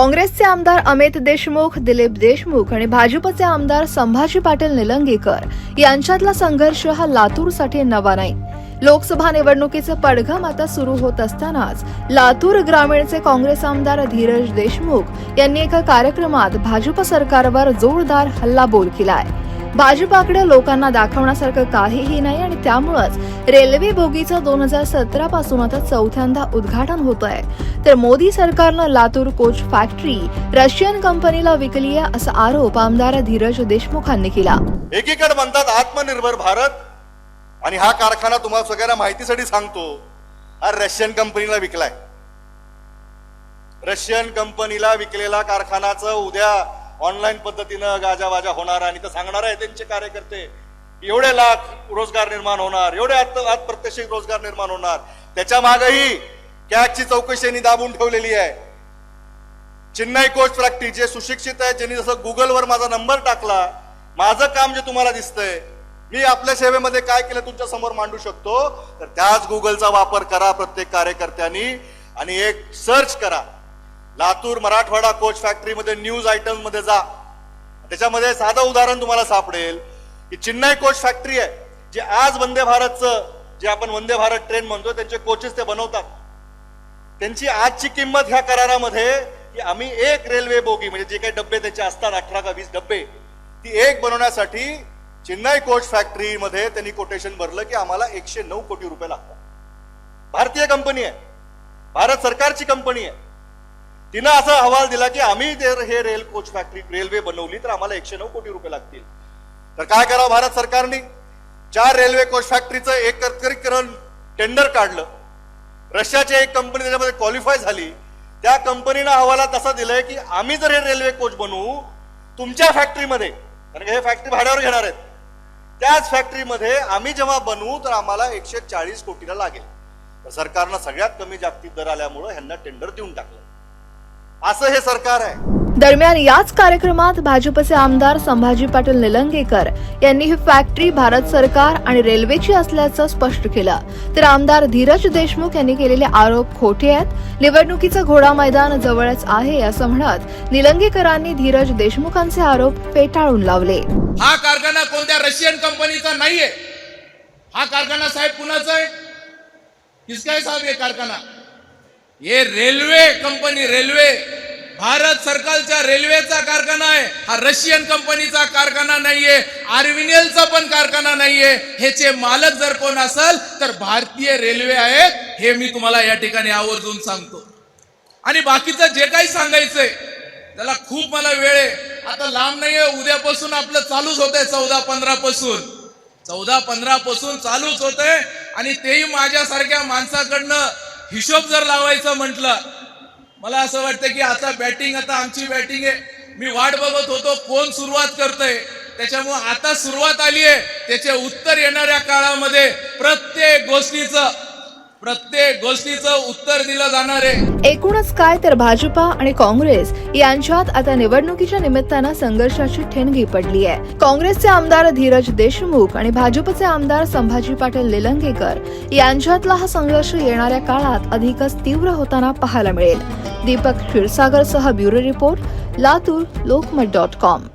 काँग्रेसचे आमदार अमित देशमुख दिलीप देशमुख आणि भाजपचे आमदार संभाजी पाटील निलंगेकर यांच्यातला संघर्ष हा लातूरसाठी नवा नाही. लोकसभा निवडणुकीचं पडघम आता सुरू होत असतानाच लातूर ग्रामीणचे काँग्रेस आमदार धीरज देशमुख यांनी एका कार्यक्रमात भाजप सरकारवर जोरदार हल्लाबोल केलाय. भाजपाकडे लोकांना दाखवण्यासारखं काहीही नाही आणि त्यामुळंच रेल्वे बोगीचं दोन हजार सतरा पासून आता चौथ्यांदा उद्घाटन होत आहे तर मोदी सरकारनं लातूर कोच फॅक्टरी रशियन कंपनीला विकली आहे असा आरोप आमदार धीरज देशमुखांनी केला. एकीकडे म्हणतात आत्मनिर्भर भारत आणि हा कारखाना तुम्हाला सगळ्यांना माहितीसाठी सांगतो. हा रशियन कंपनीला विकलाय. रशियन कंपनीला विकलेला कारखानाचं उद्या ऑनलाईन पद्धतीनं गाजावाजा होणार आणि तर सांगणार आहे त्यांचे कार्यकर्ते एवढे लाख रोजगार निर्माण होणार एवढे आत- प्रत्यक्ष रोजगार निर्माण होणार. त्याच्या मागही कॅगची चौकशी यांनी दाबून ठेवलेली आहे. चेन्नई कोच प्रॅक्टिस जे सुशिक्षित आहेत ज्यांनी जसं गुगलवर माझा नंबर टाकला माझं काम जे तुम्हाला दिसतंय मी आपल्या सेवेमध्ये काय केलं तुमच्यासमोर मांडू शकतो? तर त्याच गुगलचा वापर करा प्रत्येक कार्यकर्त्यांनी आणि एक सर्च करा. लातूर मराठवाडा कोच फॅक्टरीमध्ये न्यूज आयटममध्ये जा. त्याच्यामध्ये साधं उदाहरण तुम्हाला सापडेल की चेन्नई कोच फॅक्टरी आहे जे आज वंदे भारतचं जे आपण वंदे भारत ट्रेन म्हणतो त्यांचे कोचेस ते बनवतात. त्यांची आजची किंमत ह्या करारामध्ये की आम्ही एक रेल्वे बोगी म्हणजे जे काही डब्बे त्याचे असतात अठरा का वीस डब्बे ती एक बनवण्यासाठी चेन्नई कोच फॅक्टरीमध्ये त्यांनी कोटेशन भरलं की आम्हाला एकशे नऊ कोटी रुपये लागतात. भारतीय कंपनी आहे. भारत सरकारची कंपनी आहे. तिनं असा अहवाल दिला की आम्ही जर हे रेल कोच फॅक्टरी रेल्वे बनवली तर आम्हाला एकशे नऊ कोटी रुपये लागतील. तर काय करावं भारत सरकारने? चार रेल्वे कोच फॅक्टरीचं एकत्रीकरण टेंडर काढलं. रशियाची एक कंपनी त्याच्यामध्ये क्वालिफाय झाली. त्या कंपनीनं अहवालात तसा दिलाय की आम्ही जर हे रेल्वे कोच बनवू तुमच्या फॅक्टरीमध्ये कारण हे फॅक्टरी भाड्यावर घेणार आहेत त्याच फॅक्टरीमध्ये आम्ही जेव्हा बनवू तर आम्हाला एकशे चाळीस कोटीला लागेल. तर सरकारनं सगळ्यात कमी जागतिक दर आल्यामुळं ह्यांना टेंडर देऊन टाकलं. असं हे सरकार आहे. दरम्यान याच कार्यक्रमात भाजपचे आमदार संभाजी पाटील निलंगेकर यांनी ही फॅक्टरी भारत सरकार आणि रेल्वेची असल्याचं स्पष्ट केलं. तर आमदार धीरज देशमुख यांनी केलेले आरोप खोटे आहेत. निवडणुकीचं घोडा मैदान जवळच आहे असं म्हणत निलंगेकरांनी धीरज देशमुखांचे आरोप फेटाळून लावले. हा कारखाना कोणत्या रशियन कंपनीचा नाहीये. हा कारखाना साहेब कुणाचा आहे? साहेब हे कारखाना. हे रेल्वे कंपनी रेल्वे भारत सरकारच्या रेल्वेचा कारखाना आहे. हा रशियन कंपनीचा कारखाना नाहीये आर्विनियलचा पण कारखाना नाहीये. ह्याचे मालक जर कोण असेल तर भारतीय रेल्वे आहेत हे मी तुम्हाला या ठिकाणी आवर्जून सांगतो. आणि बाकीचं जे काही सांगायचंय त्याला खूप मला वेळ आहे. आता लांब नाहीये उद्यापासून आपलं चालूच होतंय चौदा पंधरा पासून. चौदा पंधरा पासून चालूच होतंय आणि तेही माझ्यासारख्या माणसाकडनं हिशोब जर लावायचा म्हटलं मला असं वाटतं की आता बॅटिंग आता आमची बॅटिंग आहे. मी वाट बघत होतो कोण सुरुवात करतंय. त्याच्यामुळे आता सुरुवात आली आहे त्याचे उत्तर येणाऱ्या काळामध्ये प्रत्येक गोष्टीचं प्रत्येक गोष्टीचं उत्तर दिलं जाणार आहे. एकूणच काय तर भाजपा आणि काँग्रेस यांच्यात आता निवडणुकीच्या निमित्तानं संघर्षाची ठेणगी पडली आहे. काँग्रेसचे आमदार धीरज देशमुख आणि भाजपचे आमदार संभाजी पाटील निलंगेकर यांच्यातला हा संघर्ष येणाऱ्या काळात अधिकच तीव्र होताना पाहायला मिळेल. Deepak क्षीरसागरसह bureau report Latur Lokmat dot com.